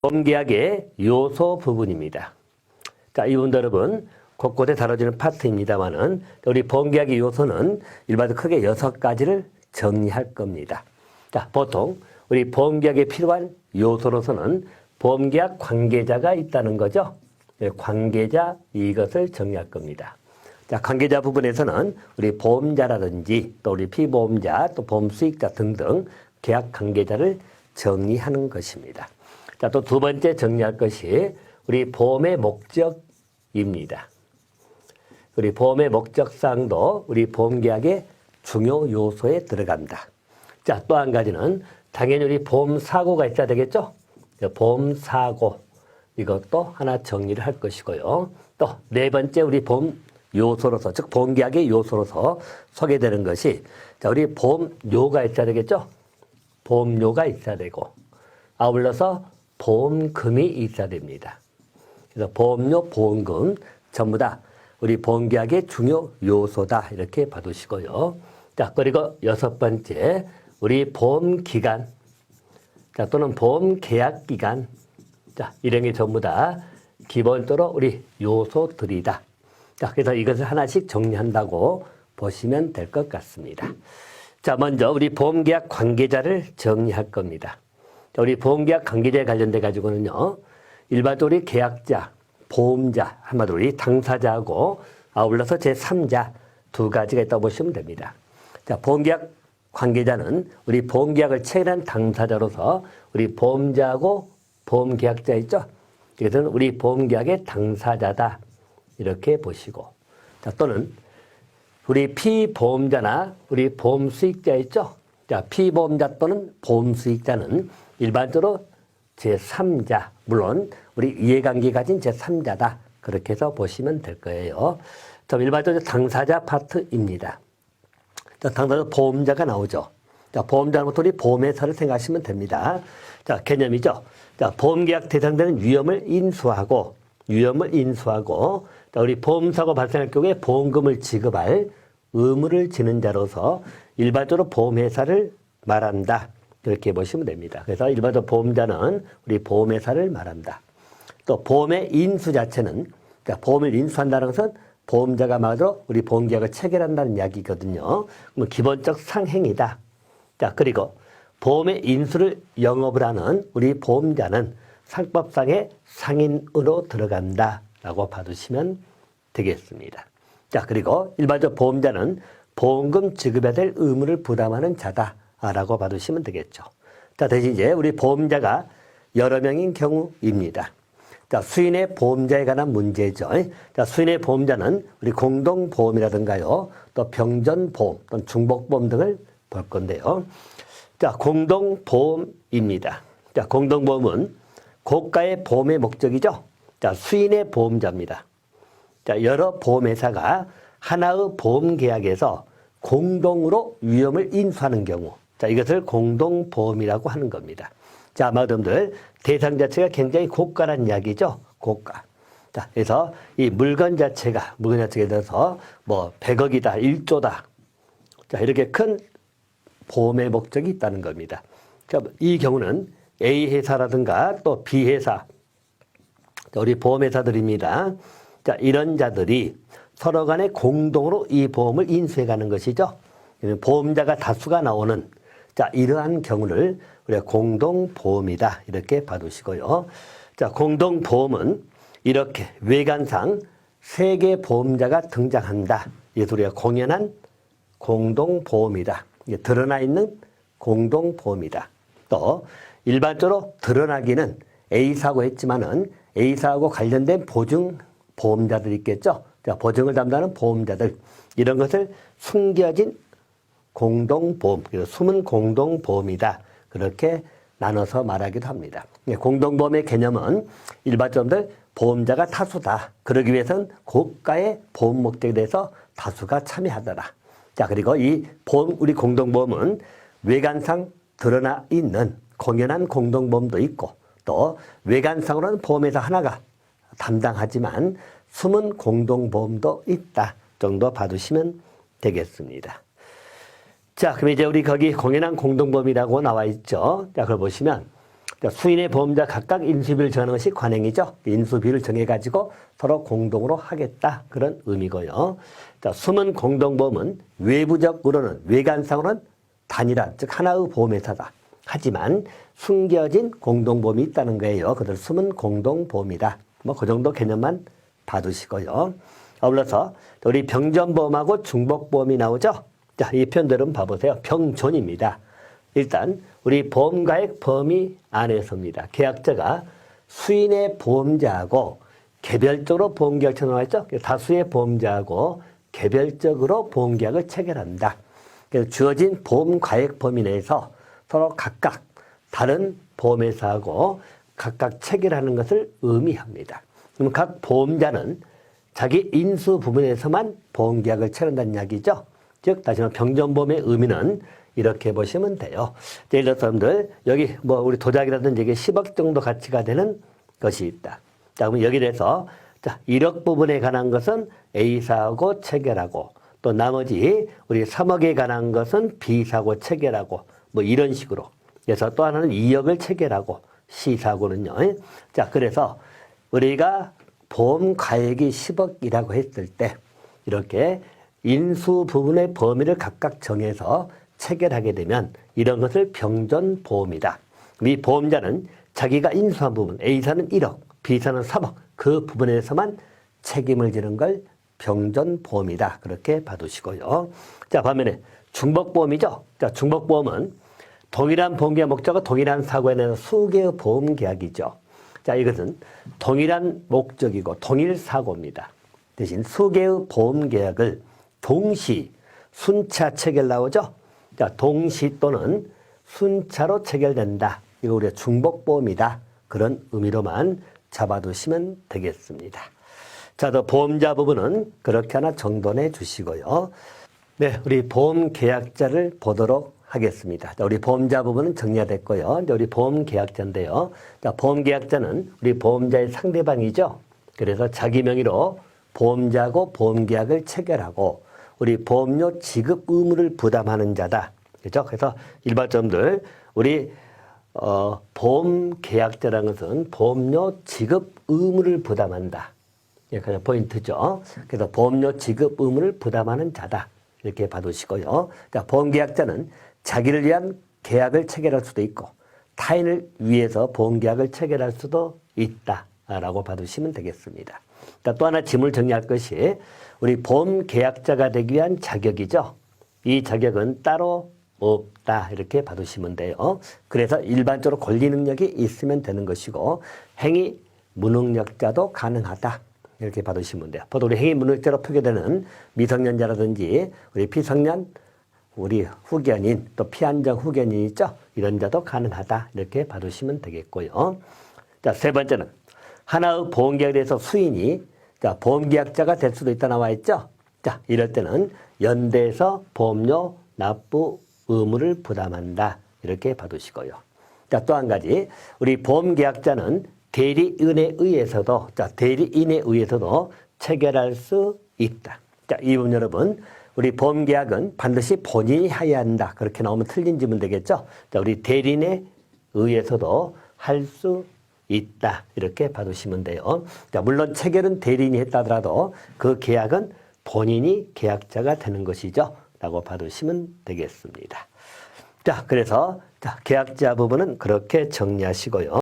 보험계약의 요소 부분입니다. 자, 이분 여러분 곳곳에 다뤄지는 파트입니다만은 우리 보험계약의 요소는 일반적으로 크게 여섯 가지를 정리할 겁니다. 자, 보통 우리 보험계약에 필요한 요소로서는 보험계약 관계자가 있다는 거죠. 네, 관계자 이것을 정리할 겁니다. 자, 관계자 부분에서는 우리 보험자라든지 또 우리 피보험자 또 보험 수익자 등등 계약 관계자를 정리하는 것입니다. 자, 또 두 번째 정리할 것이 우리 보험의 목적입니다. 우리 보험의 목적상도 우리 보험계약의 중요 요소에 들어간다. 자, 또 한 가지는 당연히 우리 보험 사고가 있어야 되겠죠? 보험 사고 이것도 하나 정리를 할 것이고요. 또 네 번째 우리 보험 요소로서 즉 보험계약의 요소로서 소개되는 것이 자, 우리 보험료가 있어야 되겠죠? 보험료가 있어야 되고 아울러서 보험금이 있어야 됩니다. 그래서 보험료, 보험금 전부 다 우리 보험계약의 중요 요소다 이렇게 봐두시고요. 자 그리고 여섯 번째 우리 보험기간 자 또는 보험계약기간 자 이런 게 전부 다 기본적으로 우리 요소들이다. 자 그래서 이것을 하나씩 정리한다고 보시면 될 것 같습니다. 자 먼저 우리 보험계약 관계자를 정리할 겁니다. 자, 우리 보험계약 관계자에 관련돼 가지고는요 일반적으로 우리 계약자, 보험자 한마디로 우리 당사자하고 아울러서 제 3자 두 가지가 있다고 보시면 됩니다. 자 보험계약 관계자는 우리 보험계약을 체결한 당사자로서 우리 보험자하고 보험계약자 있죠. 이것은 우리 보험계약의 당사자다 이렇게 보시고 자 또는 우리 피보험자나 우리 보험 수익자 있죠? 자, 피보험자 또는 보험 수익자는 일반적으로 제3자, 물론 우리 이해관계 가진 제3자다. 그렇게 해서 보시면 될 거예요. 자, 일반적으로 당사자 파트입니다. 자, 당사자 보험자가 나오죠. 자, 보험자는 우리 보험회사를 생각하시면 됩니다. 자, 개념이죠. 자, 보험계약 대상되는 위험을 인수하고, 위험을 인수하고, 자, 우리 보험사고 발생할 경우에 보험금을 지급할 의무를 지는 자로서 일반적으로 보험회사를 말한다. 이렇게 보시면 됩니다. 그래서 일반적으로 보험자는 우리 보험회사를 말한다. 또 보험의 인수 자체는 그러니까 보험을 인수한다는 것은 보험자가 말로 우리 보험계약을 체결한다는 이야기거든요. 그럼 기본적 상행이다. 자 그리고 보험의 인수를 영업을 하는 우리 보험자는 상법상의 상인으로 들어간다라고 봐두시면 되겠습니다. 자 그리고 일반적 보험자는 보험금 지급해야 될 의무를 부담하는 자다라고 봐두시면 되겠죠. 자 대신 이제 우리 보험자가 여러 명인 경우입니다. 자, 수인의 보험자에 관한 문제죠. 자, 수인의 보험자는 우리 공동보험이라든가요, 또 병전보험, 또는 중복보험 등을 볼 건데요. 자, 공동보험입니다. 자, 공동보험은 고가의 보험의 목적이죠. 자, 수인의 보험자입니다. 자, 여러 보험회사가 하나의 보험 계약에서 공동으로 위험을 인수하는 경우, 자, 이것을 공동보험이라고 하는 겁니다. 자, 여러분들 대상 자체가 굉장히 고가란 이야기죠. 고가. 자, 그래서 이 물건 자체가 물건 자체에 대해서 뭐 100억이다, 1조다. 자, 이렇게 큰 보험의 목적이 있다는 겁니다. 자, 이 경우는 A 회사라든가 또 B 회사, 우리 보험회사들입니다. 자, 이런 자들이 서로 간에 공동으로 이 보험을 인수해 가는 것이죠. 보험자가 다수가 나오는 자, 이러한 경우를 우리가 공동보험이다. 이렇게 봐두시고요. 자, 공동보험은 이렇게 외관상 세개 보험자가 등장한다. 이것을 우리가 공연한 공동보험이다. 드러나 있는 공동보험이다. 또 일반적으로 드러나기는 A사고 했지만은 A사하고 관련된 보증 보험자들 있겠죠. 자, 보증을 담당하는 보험자들 이런 것을 숨겨진 공동보험, 숨은 공동보험이다. 그렇게 나눠서 말하기도 합니다. 예, 공동보험의 개념은 일반적으로 보험자가 다수다. 그러기 위해서는 고가의 보험 목적에 대해서 다수가 참여하더라. 자, 그리고 이 보험, 우리 공동보험은 외관상 드러나 있는 공연한 공동보험도 있고 또 외관상으로는 보험회사 하나가 담당하지만 숨은 공동보험도 있다 정도 봐두시면 되겠습니다. 자, 그럼 이제 우리 거기 공연한 공동보험이라고 나와 있죠. 자, 그걸 보시면 자, 수인의 보험자 각각 인수비를 정하는 것이 관행이죠. 인수비를 정해가지고 서로 공동으로 하겠다. 그런 의미고요. 자, 숨은 공동보험은 외부적으로는, 외관상으로는 단일한, 즉 하나의 보험회사다. 하지만 숨겨진 공동보험이 있다는 거예요. 그들 숨은 공동보험이다. 뭐 그 정도 개념만 봐두시고요. 아울러서 우리 병전보험하고 중복보험이 나오죠. 자, 이 편들은 봐보세요. 병존입니다. 일단 우리 보험가액 범위 안에서입니다. 계약자가 수인의 보험자하고 개별적으로 보험계약을 나와 있죠. 다수의 보험자하고 개별적으로 보험계약을 체결한다. 그래서 주어진 보험가액 범위 내에서 서로 각각 다른 보험회사하고 각각 체결하는 것을 의미합니다. 그럼 각 보험자는 자기 인수 부분에서만 보험계약을 체결한다는 이야기죠. 즉 다시 말해 병전보험의 의미는 이렇게 보시면 돼요. 예를 들어서 여러분들 여기 뭐 우리 도자기라든지 이게 10억 정도 가치가 되는 것이 있다. 자 그러면 여기 대해서 자 1억 부분에 관한 것은 A사하고 체결하고 또 나머지 우리 3억에 관한 것은 B사하고 체결하고 뭐 이런 식으로 그래서 또 하나는 2억을 체결하고 C사하고는요. 자 그래서 우리가 보험 가액이 10억이라고 했을 때 이렇게 인수 부분의 범위를 각각 정해서 체결하게 되면 이런 것을 병전 보험이다. 이 보험자는 자기가 인수한 부분, A사는 1억, B사는 3억, 그 부분에서만 책임을 지는 걸 병전 보험이다. 그렇게 봐두시고요. 자, 반면에 중복보험이죠. 자, 중복보험은 동일한 보험계약 목적과 동일한 사고에 대한 수개의 보험계약이죠. 자, 이것은 동일한 목적이고 동일 사고입니다. 대신 수개의 보험계약을 동시 순차 체결 나오죠. 자, 동시 또는 순차로 체결된다. 이거 우리가 중복보험이다. 그런 의미로만 잡아두시면 되겠습니다. 자, 더 보험자 부분은 그렇게 하나 정돈해 주시고요. 네, 우리 보험 계약자를 보도록 하겠습니다. 자, 우리 보험자 부분은 정리가 됐고요. 이제 우리 보험 계약자인데요. 자, 보험 계약자는 우리 보험자의 상대방이죠. 그래서 자기 명의로 보험자고 보험 계약을 체결하고 우리 보험료 지급 의무를 부담하는 자다. 그렇죠? 그래서 일반점들 우리 어, 보험 계약자라는 것은 보험료 지급 의무를 부담한다. 예, 그냥 포인트죠. 그래서 보험료 지급 의무를 부담하는 자다. 이렇게 봐두시고요. 자, 보험 계약자는 자기를 위한 계약을 체결할 수도 있고 타인을 위해서 보험 계약을 체결할 수도 있다라고 봐두시면 되겠습니다. 자, 또 하나 짐을 정리할 것이 우리 보험 계약자가 되기 위한 자격이죠. 이 자격은 따로 없다 이렇게 봐두시면 돼요. 그래서 일반적으로 권리 능력이 있으면 되는 것이고 행위 무능력자도 가능하다. 이렇게 받으시면 돼요. 보통 우리 행위 무능력자로 표기되는 미성년자라든지 우리 피성년, 우리 후견인, 또 피한정 후견인 있죠? 이런 자도 가능하다. 이렇게 받으시면 되겠고요. 자, 세 번째는 하나의 보험계약에 대해서 수인이 자, 보험계약자가 될 수도 있다 나와 있죠? 자, 이럴 때는 연대에서 보험료 납부 의무를 부담한다. 이렇게 봐두시고요. 자, 또 한 가지. 우리 보험계약자는 대리인에 의해서도, 자, 대리인에 의해서도 체결할 수 있다. 자, 이 부분 여러분. 우리 보험계약은 반드시 본인이 해야 한다. 그렇게 나오면 틀린 지문 되겠죠? 자, 우리 대리인에 의해서도 할 수 있다. 이렇게 봐두시면 돼요. 자, 물론 체결은 대리인이 했다 하더라도 그 계약은 본인이 계약자가 되는 것이죠. 라고 봐두시면 되겠습니다. 자, 그래서 자, 계약자 부분은 그렇게 정리하시고요.